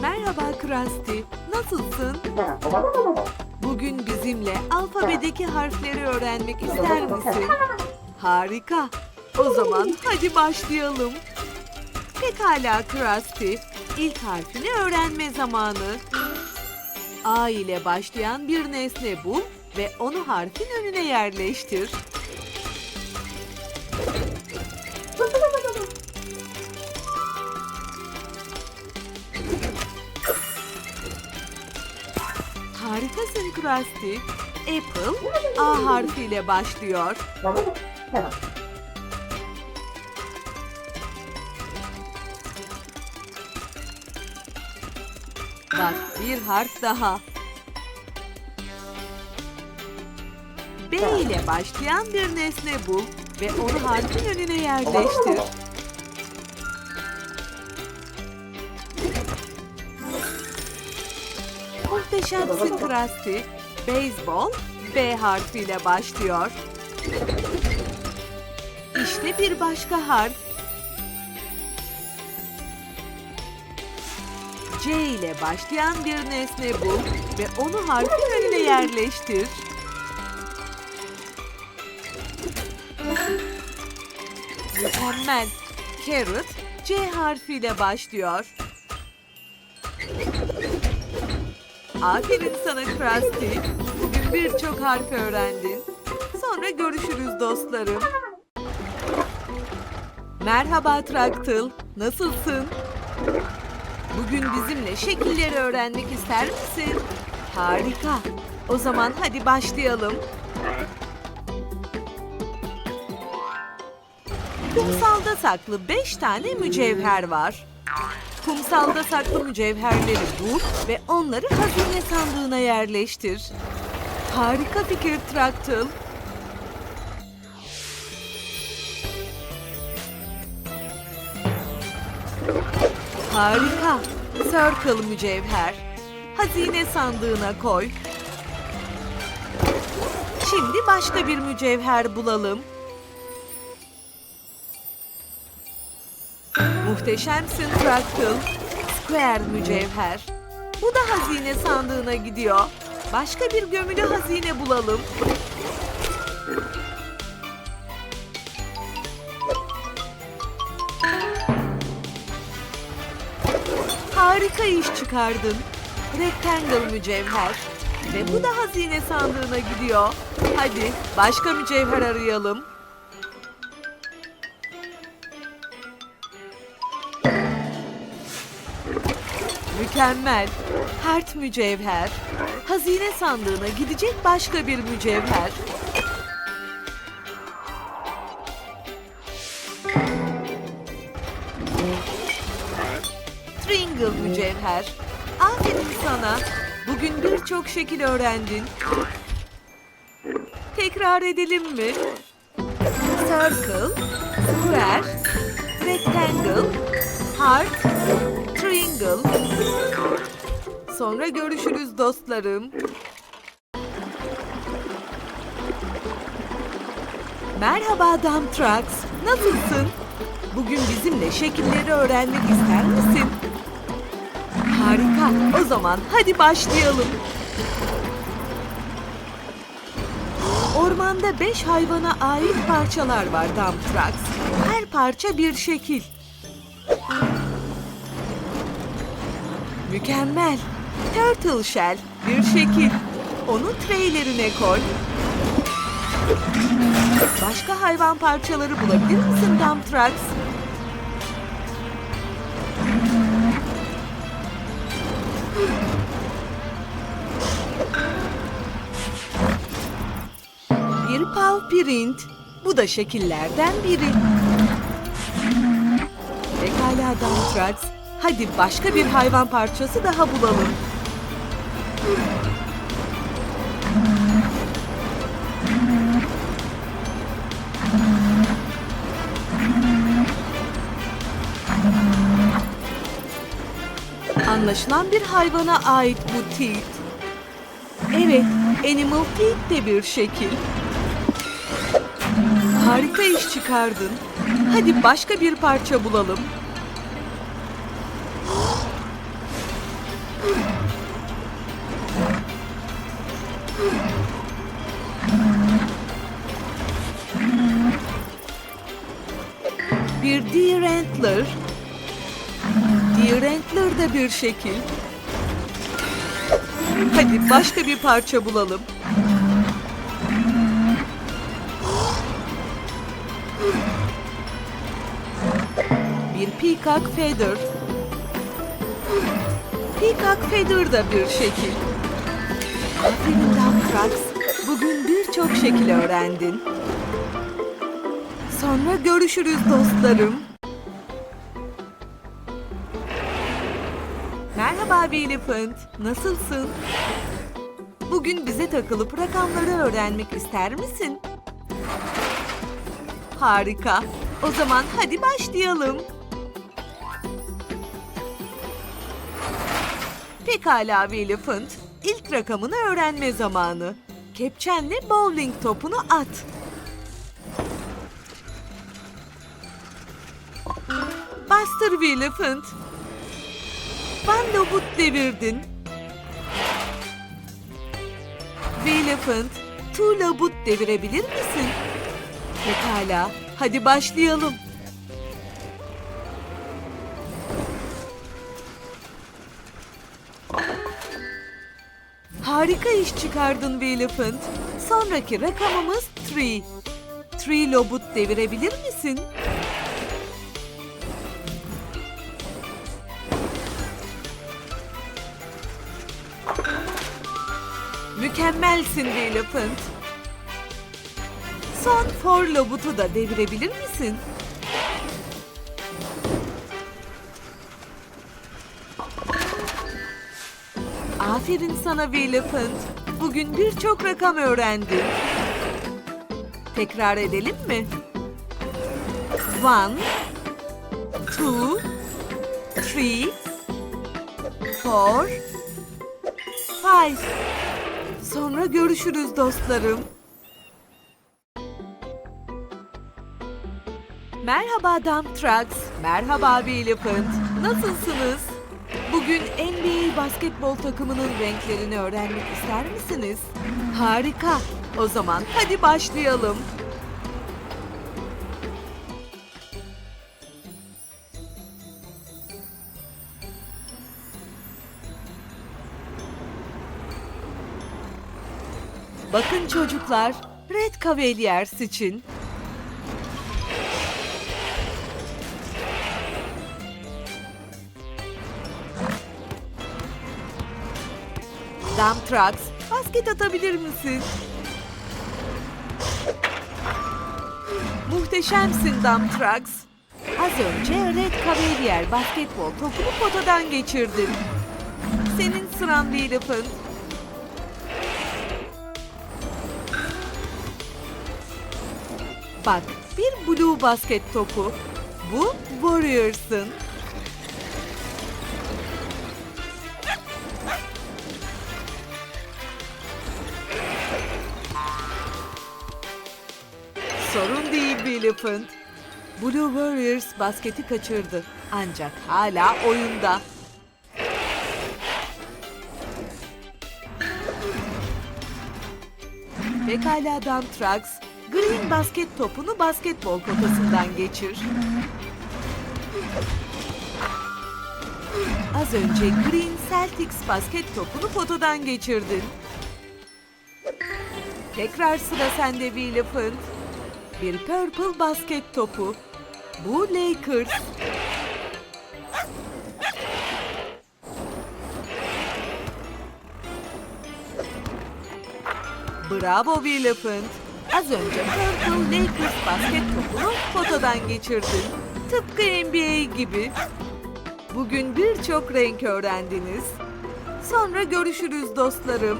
Merhaba Krusty, nasılsın? Bugün bizimle alfabedeki harfleri öğrenmek ister misin? Harika. O zaman hadi başlayalım. Pekala Krusty, ilk harfini öğrenme zamanı. A ile başlayan bir nesne bul ve onu harfin önüne yerleştir. Harikasın Krusty. Apple A harfiyle başlıyor. Bak bir harf daha. B ile başlayan bir nesne bul ve onu harfin önüne yerleştir. Muhteşemsin Krusty. Beyzbol B harfiyle başlıyor. İşte bir başka harf. C ile başlayan bir nesne bul ve onu harfin önüne yerleştir. Mükemmel. Carrot C harfiyle başlıyor. Aferin sana Krusty. Bugün birçok harf öğrendin. Sonra görüşürüz dostlarım. Merhaba Traktil. Nasılsın? Bugün bizimle şekilleri öğrenmek ister misin? Harika. O zaman hadi başlayalım. Kumsalda saklı beş tane mücevher var. Kumsalda saklı mücevherleri bul ve onları hazine sandığına yerleştir. Harika fikir Traktil. Harika. Circle mücevher. Hazine sandığına koy. Şimdi başka bir mücevher bulalım. Muhteşemsin Traktil. Square mücevher. Bu da hazine sandığına gidiyor. Başka bir gömülü hazine bulalım. Harika iş çıkardın. Rectangle mücevher. Ve bu da hazine sandığına gidiyor. Hadi başka mücevher arayalım. Mükemmel. Hert mücevher. Hazine sandığına gidecek başka bir mücevher. Tringle mücevher. Aferin sana. Bugün birçok şekil öğrendin. Tekrar edelim mi? Circle, square, rectangle, heart, triangle. Sonra görüşürüz dostlarım. Merhaba Dump Trucks. Nasılsın? Bugün bizimle şekilleri öğrenmek ister misin? Harika. O zaman hadi başlayalım. Ormanda beş hayvana ait parçalar var Dump Trucks. Her parça bir şekil. Mükemmel. Turtle shell bir şekil. Onu treylerine koy. Başka hayvan parçaları bulabilir misin Dump Trucks? Bir paw print. Bu da şekillerden biri. Pekala Dump Trucks. Hadi başka bir hayvan parçası daha bulalım. Anlaşılan bir hayvana ait bu teeth. Evet, animal teeth de bir şekil. Harika iş çıkardın. Hadi başka bir parça bulalım. Bir deer antler. Deer antler da bir şekil. Hadi başka bir parça bulalım. Bir peacock feather. Peacock feather da bir şekil. Aferin Dumtrax. Bugün birçok şekil öğrendin. Sonra görüşürüz dostlarım. Merhaba Elephant. Nasılsın? Bugün bize takılıp rakamları öğrenmek ister misin? Harika. O zaman hadi başlayalım. Pekala Elephant. Rakamını öğrenme zamanı. Kepçenle bowling topunu at. Bastır Billy Elephant. Van devirdin. Elephant, Two Labut devirebilir misin? Pekala, hadi başlayalım. Harika iş çıkardın Elephant. Sonraki rakamımız Three. Three Lobut devirebilir misin? Mükemmelsin Elephant. Son for lobutu da devirebilir misin? Aferin sana Elephant. Bugün birçok rakam öğrendin. Tekrar edelim mi? One, two, three, four, five. Sonra görüşürüz dostlarım. Merhaba Dumtrax. Merhaba Elephant. Nasılsınız? Bugün NBA basketbol takımının renklerini öğrenmek ister misiniz? Harika. O zaman hadi başlayalım. Bakın çocuklar, Red Cavaliers için. Dumtrax, basket atabilir misin? Muhteşemsin Dumtrax. Az önce Red Cavalier basketbol topunu potadan geçirdin. Senin sıran bir Elephant. Bak bir blue basket topu. Bu Warriors'ın. Elephant. Blue Warriors basketi kaçırdı. Ancak hala oyunda. Pekala Dumtrax, Green basket topunu basketbol potasından geçir. Az önce Green Celtics basket topunu potadan geçirdin. Tekrar sıra sende Elephant. Bir purple basket topu. Bu Lakers. Bravo Elephant. Az önce Purple Lakers basket topunu potadan geçirdin. Tıpkı NBA gibi. Bugün birçok renk öğrendiniz. Sonra görüşürüz dostlarım.